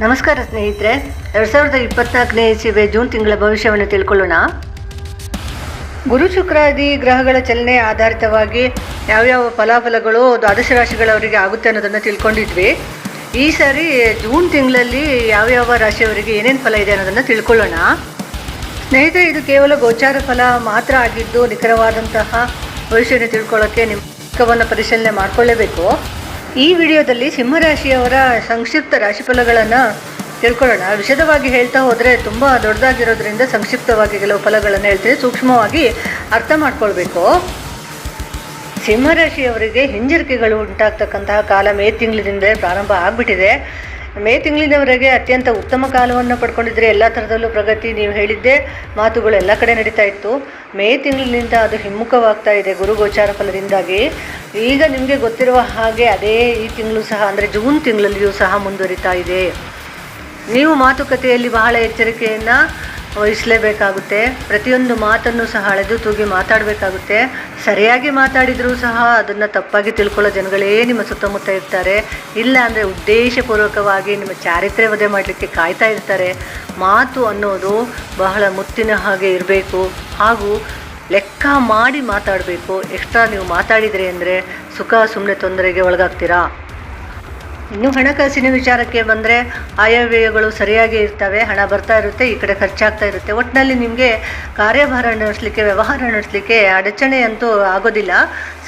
ನಮಸ್ಕಾರ ಸ್ನೇಹಿತರೆ. ಎರಡು ಸಾವಿರದ ಇಪ್ಪತ್ನಾಲ್ಕನೇ ಇಸಿವೆ ಜೂನ್ ತಿಂಗಳ ಭವಿಷ್ಯವನ್ನು ತಿಳ್ಕೊಳ್ಳೋಣ. ಗುರು ಶುಕ್ರಾದಿ ಗ್ರಹಗಳ ಚಲನೆ ಆಧಾರಿತವಾಗಿ ಯಾವ್ಯಾವ ಫಲಾಫಲಗಳು ದ್ವಾದಶ ರಾಶಿಗಳವರಿಗೆ ಆಗುತ್ತೆ ಅನ್ನೋದನ್ನು ತಿಳ್ಕೊಂಡಿದ್ವಿ. ಈ ಸಾರಿ ಜೂನ್ ತಿಂಗಳಲ್ಲಿ ಯಾವ್ಯಾವ ರಾಶಿಯವರಿಗೆ ಏನೇನು ಫಲ ಇದೆ ಅನ್ನೋದನ್ನು ತಿಳ್ಕೊಳ್ಳೋಣ. ಸ್ನೇಹಿತರೆ, ಇದು ಕೇವಲ ಗೋಚಾರ ಫಲ ಮಾತ್ರ ಆಗಿದ್ದು ನಿಖರವಾದಂತಹ ಭವಿಷ್ಯವನ್ನು ತಿಳ್ಕೊಳ್ಳೋಕ್ಕೆ ನಿಮ್ಮ ಪರಿಶೀಲನೆ ಮಾಡಿಕೊಳ್ಳೇಬೇಕು. ಈ ವಿಡಿಯೋದಲ್ಲಿ ಸಿಂಹರಾಶಿಯವರ ಸಂಕ್ಷಿಪ್ತ ರಾಶಿಫಲಗಳನ್ನು ತಿಳ್ಕೊಳ್ಳೋಣ. ವಿಷದವಾಗಿ ಹೇಳ್ತಾ ಹೋದರೆ ತುಂಬ ದೊಡ್ಡದಾಗಿರೋದ್ರಿಂದ ಸಂಕ್ಷಿಪ್ತವಾಗಿ ಕೆಲವು ಫಲಗಳನ್ನು ಹೇಳ್ತೀನಿ ಸೂಕ್ಷ್ಮವಾಗಿ ಅರ್ಥ ಮಾಡ್ಕೊಳ್ಬೇಕು. ಸಿಂಹರಾಶಿಯವರಿಗೆ ಹಿಂಜರಿಕೆಗಳು ಉಂಟಾಗ್ತಕ್ಕಂತಹ ಕಾಲ ಮೇ ತಿಂಗಳಿಂದ ಪ್ರಾರಂಭ ಆಗಿಬಿಟ್ಟಿದೆ. ಮೇ ತಿಂಗಳಿನವರೆಗೆ ಅತ್ಯಂತ ಉತ್ತಮ ಕಾಲವನ್ನು ಪಡ್ಕೊಂಡಿದ್ರೆ ಎಲ್ಲ ಥರದಲ್ಲೂ ಪ್ರಗತಿ ನೀವು ಹೇಳಿದ್ದೆ ಮಾತುಗಳು ಎಲ್ಲ ಕಡೆ ನಡೀತಾ ಇತ್ತು. ಮೇ ತಿಂಗಳಿನಿಂದ ಅದು ಹಿಮ್ಮುಖವಾಗ್ತಾ ಇದೆ ಗುರು ಗೋಚಾರ ಫಲದಿಂದಾಗಿ ಈಗ ನಿಮಗೆ ಗೊತ್ತಿರುವ ಹಾಗೆ ಅದೇ ಈ ತಿಂಗಳು ಸಹ ಅಂದರೆ ಜೂನ್ ತಿಂಗಳಲ್ಲಿಯೂ ಸಹ ಮುಂದುವರಿತಾ ಇದೆ. ನೀವು ಮಾತುಕತೆಯಲ್ಲಿ ಬಹಳ ಎಚ್ಚರಿಕೆಯನ್ನು ವಹಿಸಲೇಬೇಕಾಗುತ್ತೆ. ಪ್ರತಿಯೊಂದು ಮಾತನ್ನು ಸಹ ಅಳೆದು ತೂಗಿ ಮಾತಾಡಬೇಕಾಗುತ್ತೆ. ಸರಿಯಾಗಿ ಮಾತಾಡಿದರೂ ಸಹ ಅದನ್ನು ತಪ್ಪಾಗಿ ತಿಳ್ಕೊಳ್ಳೋ ಜನಗಳೇ ನಿಮ್ಮ ಸುತ್ತಮುತ್ತ ಇರ್ತಾರೆ. ಇಲ್ಲ ಅಂದರೆ ಉದ್ದೇಶಪೂರ್ವಕವಾಗಿ ನಿಮ್ಮ ಚಾರಿತ್ರ್ಯ ವಧೆ ಮಾಡಲಿಕ್ಕೆ ಕಾಯ್ತಾ ಇರ್ತಾರೆ. ಮಾತು ಅನ್ನೋದು ಬಹಳ ಮುತ್ತಿನ ಹಾಗೆ ಇರಬೇಕು. ಹಾಗೂ ಲೆಕ್ಕ ಮಾಡಿ ಮಾತಾಡಬೇಕು. ಎಕ್ಸ್ಟ್ರಾ ನೀವು ಮಾತಾಡಿದರೆ ಅಂದರೆ ಸುಖ ಸುಮ್ಮನೆ ತೊಂದರೆಗೆ ಒಳಗಾಗ್ತೀರಾ? ಇನ್ನು ಹಣಕಾಸಿನ ವಿಚಾರಕ್ಕೆ ಬಂದರೆ ಆಯವ್ಯಯಗಳು ಸರಿಯಾಗಿ ಇರ್ತವೆ, ಹಣ ಬರ್ತಾ ಇರುತ್ತೆ, ಈ ಕಡೆ ಖರ್ಚಾಗ್ತಾ ಇರುತ್ತೆ. ಒಟ್ಟಿನಲ್ಲಿ ನಿಮಗೆ ಕಾರ್ಯಭಾರ ನಡೆಸಲಿಕ್ಕೆ, ವ್ಯವಹಾರ ನಡೆಸಲಿಕ್ಕೆ ಅಡಚಣೆ ಅಂತೂ ಆಗೋದಿಲ್ಲ.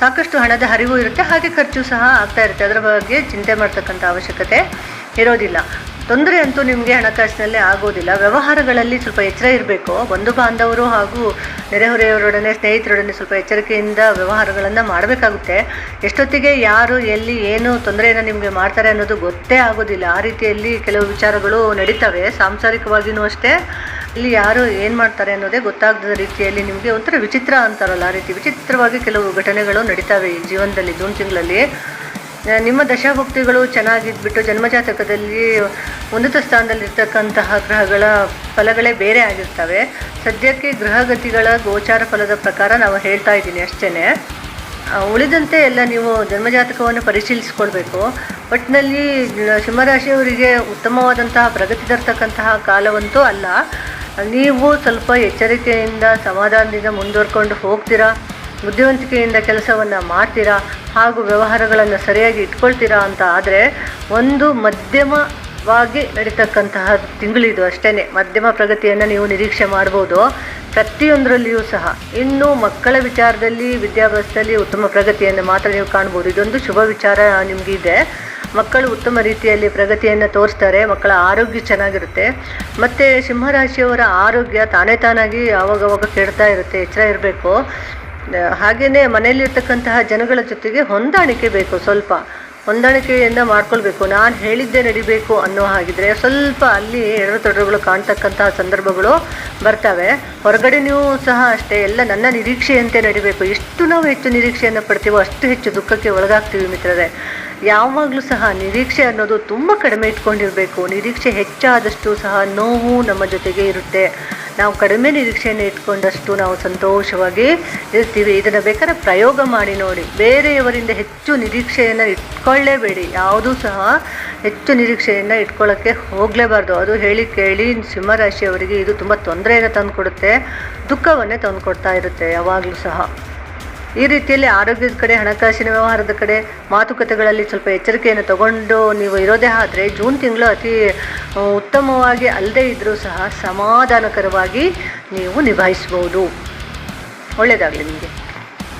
ಸಾಕಷ್ಟು ಹಣದ ಹರಿವು ಇರುತ್ತೆ, ಹಾಗೆ ಖರ್ಚು ಸಹ ಆಗ್ತಾ ಇರುತ್ತೆ. ಅದರ ಬಗ್ಗೆ ಚಿಂತೆ ಮಾಡ್ತಕ್ಕಂಥ ಅವಶ್ಯಕತೆ ಇರೋದಿಲ್ಲ. ತೊಂದರೆ ಅಂತೂ ನಿಮಗೆ ಹಣಕಾಸಿನಲ್ಲಿ ಆಗೋದಿಲ್ಲ. ವ್ಯವಹಾರಗಳಲ್ಲಿ ಸ್ವಲ್ಪ ಎಚ್ಚರ ಇರಬೇಕು. ಬಂಧು ಬಾಂಧವರು ಹಾಗೂ ನೆರೆಹೊರೆಯವರೊಡನೆ, ಸ್ನೇಹಿತರೊಡನೆ ಸ್ವಲ್ಪ ಎಚ್ಚರಿಕೆಯಿಂದ ವ್ಯವಹಾರಗಳನ್ನು ಮಾಡಬೇಕಾಗುತ್ತೆ. ಎಷ್ಟೊತ್ತಿಗೆ, ಯಾರು, ಎಲ್ಲಿ, ಏನು ತೊಂದರೆಯನ್ನು ನಿಮಗೆ ಮಾಡ್ತಾರೆ ಅನ್ನೋದು ಗೊತ್ತೇ ಆಗೋದಿಲ್ಲ. ಆ ರೀತಿಯಲ್ಲಿ ಕೆಲವು ವಿಚಾರಗಳು ನಡೀತವೆ. ಸಾಂಸಾರಿಕವಾಗಿಯೂ ಅಷ್ಟೇ. ಇಲ್ಲಿ ಯಾರು ಏನು ಮಾಡ್ತಾರೆ ಅನ್ನೋದೇ ಗೊತ್ತಾಗದ ರೀತಿಯಲ್ಲಿ ನಿಮಗೆ ಒಂಥರ ವಿಚಿತ್ರ ಅಂತಾರಲ್ಲ. ಆ ರೀತಿ ವಿಚಿತ್ರವಾಗಿ ಕೆಲವು ಘಟನೆಗಳು ನಡೀತಾವೆ ಈ ಜೀವನದಲ್ಲಿ, ಜೂನ್ ತಿಂಗಳಲ್ಲಿ. ನಿಮ್ಮ ದಶಾಭಕ್ತಿಗಳು ಚೆನ್ನಾಗಿದ್ಬಿಟ್ಟು ಜನ್ಮಜಾತಕದಲ್ಲಿ ಉನ್ನತ ಸ್ಥಾನದಲ್ಲಿರ್ತಕ್ಕಂತಹ ಗ್ರಹಗಳ ಫಲಗಳೇ ಬೇರೆ ಆಗಿರ್ತವೆ. ಸದ್ಯಕ್ಕೆ ಗ್ರಹಗತಿಗಳ ಗೋಚಾರ ಫಲದ ಪ್ರಕಾರ ನಾವು ಹೇಳ್ತಾ ಇದ್ದೀನಿ ಅಷ್ಟೇ ಉಳಿದಂತೆ ಎಲ್ಲ ನೀವು ಜನ್ಮಜಾತಕವನ್ನು ಪರಿಶೀಲಿಸ್ಕೊಳ್ಬೇಕು. ಒಟ್ಟಿನಲ್ಲಿ ಸಿಂಹರಾಶಿಯವರಿಗೆ ಉತ್ತಮವಾದಂತಹ ಪ್ರಗತಿ ತರ್ತಕ್ಕಂತಹ ಕಾಲವಂತೂ ಅಲ್ಲ. ನೀವು ಸ್ವಲ್ಪ ಎಚ್ಚರಿಕೆಯಿಂದ ಸಮಾಧಾನದಿಂದ ಮುಂದುವರ್ಕೊಂಡು ಹೋಗ್ತೀರಾ? ಬುದ್ಧಿವಂತಿಕೆಯಿಂದ ಕೆಲಸವನ್ನು ಮಾಡ್ತೀರಾ ಹಾಗೂ ವ್ಯವಹಾರಗಳನ್ನು ಸರಿಯಾಗಿ ಇಟ್ಕೊಳ್ತೀರಾ ಅಂತ ಆದರೆ ಒಂದು ಮಧ್ಯಮವಾಗಿ ನಡೀತಕ್ಕಂತಹ ತಿಂಗಳಿದು ಅಷ್ಟೇ ಮಧ್ಯಮ ಪ್ರಗತಿಯನ್ನು ನೀವು ನಿರೀಕ್ಷೆ ಮಾಡ್ಬೋದು. ಪ್ರತಿಯೊಂದರಲ್ಲಿಯೂ ಸಹ. ಇನ್ನು ಮಕ್ಕಳ ವಿಚಾರದಲ್ಲಿ, ವಿದ್ಯಾಭ್ಯಾಸದಲ್ಲಿ ಉತ್ತಮ ಪ್ರಗತಿಯನ್ನು ಮಾತ್ರ ನೀವು ಕಾಣ್ಬೋದು. ಇದೊಂದು ಶುಭ ವಿಚಾರ ನಿಮಗಿದೆ ಮಕ್ಕಳು ಉತ್ತಮ ರೀತಿಯಲ್ಲಿ ಪ್ರಗತಿಯನ್ನು ತೋರಿಸ್ತಾರೆ. ಮಕ್ಕಳ ಆರೋಗ್ಯ ಚೆನ್ನಾಗಿರುತ್ತೆ. ಮತ್ತು ಸಿಂಹರಾಶಿಯವರ ಆರೋಗ್ಯ ತಾನೇ ತಾನಾಗಿ ಆವಾಗವಾಗ ಕೆಡ್ತಾ ಇರುತ್ತೆ. ಎಚ್ಚರ ಇರಬೇಕು. ಹಾಗೆಯೇ ಮನೆಯಲ್ಲಿರ್ತಕ್ಕಂತಹ ಜನಗಳ ಜೊತೆಗೆ ಹೊಂದಾಣಿಕೆ ಬೇಕು, ಸ್ವಲ್ಪ ಹೊಂದಾಣಿಕೆಯಿಂದ ಮಾಡ್ಕೊಳ್ಬೇಕು. ನಾನು ಹೇಳಿದ್ದೇ ನಡಿಬೇಕು ಅನ್ನೋ ಹಾಗಿದ್ರೆ ಸ್ವಲ್ಪ ಅಲ್ಲಿ ಎರಡು ತೊಡರುಗಳು ಕಾಣ್ತಕ್ಕಂತಹ ಸಂದರ್ಭಗಳು ಬರ್ತವೆ. ಹೊರಗಡೆ ನೀವು ಸಹ ಅಷ್ಟೇ, ಎಲ್ಲ ನನ್ನ ನಿರೀಕ್ಷೆಯಂತೆ ನಡಿಬೇಕು. ಎಷ್ಟು ನಾವು ಹೆಚ್ಚು ನಿರೀಕ್ಷೆಯನ್ನು ಪಡ್ತೀವೋ ಅಷ್ಟು ಹೆಚ್ಚು ದುಃಖಕ್ಕೆ ಒಳಗಾಗ್ತೀವಿ ಮಿತ್ರರೇ. ಯಾವಾಗಲೂ ಸಹ ನಿರೀಕ್ಷೆ ಅನ್ನೋದು ತುಂಬ ಕಡಿಮೆ ಇಟ್ಕೊಂಡಿರಬೇಕು. ನಿರೀಕ್ಷೆ ಹೆಚ್ಚಾದಷ್ಟು ಸಹ ನೋವು ನಮ್ಮ ಜೊತೆಗೆ ಇರುತ್ತೆ. ನಾವು ಕಡಿಮೆ ನಿರೀಕ್ಷೆಯನ್ನು ಇಟ್ಕೊಂಡಷ್ಟು ನಾವು ಸಂತೋಷವಾಗಿ ಇರ್ತೀವಿ. ಇದನ್ನು ಬೇಕಾದ್ರೆ ಪ್ರಯೋಗ ಮಾಡಿ ನೋಡಿ. ಬೇರೆಯವರಿಂದ ಹೆಚ್ಚು ನಿರೀಕ್ಷೆಯನ್ನು ಇಟ್ಕೊಳ್ಳೇಬೇಡಿ. ಯಾವುದೂ ಸಹ ಹೆಚ್ಚು ನಿರೀಕ್ಷೆಯನ್ನು ಇಟ್ಕೊಳ್ಳೋಕ್ಕೆ ಹೋಗಲೇಬಾರ್ದು. ಅದು ಹೇಳಿ ಕೇಳಿ ಸಿಂಹರಾಶಿಯವರಿಗೆ ಇದು ತುಂಬ ತೊಂದರೆಯನ್ನು ತಂದುಕೊಡುತ್ತೆ, ದುಃಖವನ್ನೇ ತಂದುಕೊಡ್ತಾ ಇರುತ್ತೆ ಯಾವಾಗಲೂ ಸಹ. ಈ ರೀತಿಯಲ್ಲಿ ಆರೋಗ್ಯದ ಕಡೆ, ಹಣಕಾಸಿನ ವ್ಯವಹಾರದ ಕಡೆ ಮಾತುಕತೆಗಳಲ್ಲಿ ಸ್ವಲ್ಪ ಎಚ್ಚರಿಕೆಯನ್ನು ತಗೊಂಡು ನೀವು ಇರೋದೇ ಆದರೆ ಜೂನ್ ತಿಂಗಳು ಅತಿ ಉತ್ತಮವಾಗಿ ಅಲ್ಲದೇ ಇದ್ದರೂ ಸಹ ಸಮಾಧಾನಕರವಾಗಿ ನೀವು ನಿಭಾಯಿಸ್ಬೋದು. ಒಳ್ಳೆಯದಾಗಲಿ ನಿಮಗೆ.